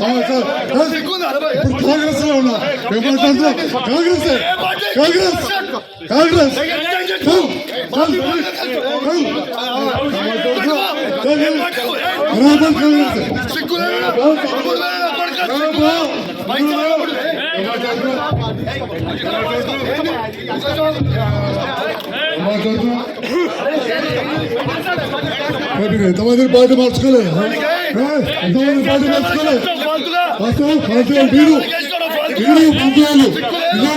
కాంగ్రెస్ కాంగ్రెస్లో ఉన్నా కాంగ్రెస్ కాంగ్రెస్ కాంగ్రెస్ కాంగ్రెస్ ఎంతమంది పార్టీ మార్చుకోలే. ఎంతమంది పార్టీ మార్చుకోలే. మీరు మీరు పంతులు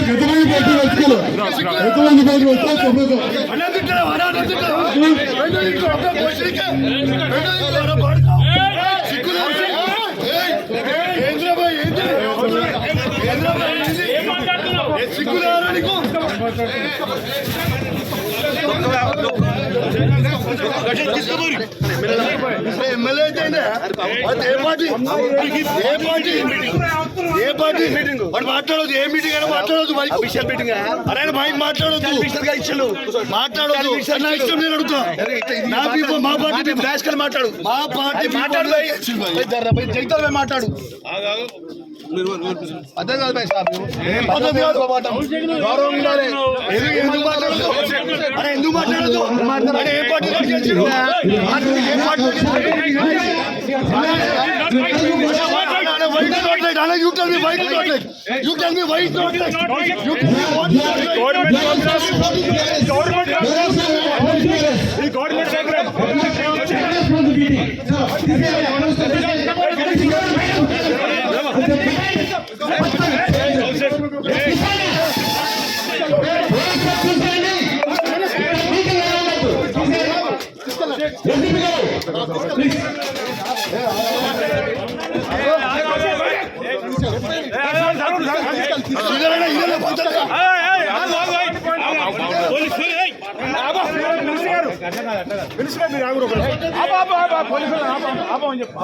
ఎంతమంది పార్టీ మార్చుకోలే. ఎంతమంది పార్టీ వచ్చా తొమ్మిది ఎమ్మెల్యే అయితే ఏ పార్టీ? ఏ పార్టీ? ఏ పార్టీ? వాడు మాట్లాడదు ఏ మీటింగ్ అయినా మాట్లాడదు మైక్ అఫీషియల్ మీటింగ్? అరే మైక్ మాట్లాడొద్దు. ఇచ్చాడు. మాట్లాడొద్దు. నా ఇష్టం నేను అడుగుతా. నా people, మా పార్టీ మాట్లాడు మా పార్టీ మాట్లాడు మాట్లాడు. అదే కాదు భయ్ సార్ ఏం పద్ధతి కాదు. గౌరవం ఉండాలి ఎందుకు ఎందుకు మాట్లాడదు అరే ఎందుకు మాట్లాడదు అరే ఏ పార్టీ నాకు గెలిచిండు? ఏ పార్టీ వైట్ నాట్ లైట్ అలా you tell me white not light you tell me white not light you tell me what ఇదేనా ఇదేనా పద్ధతి మినిస్టర్ గారు మీరు ఆగురు ఒకరు. ఆపు, ఆపు, ఆపు, ఆపు, పోలీసులు ఆపు, మీరు ఆగురు పోలీసులు ఆపం చెప్పు.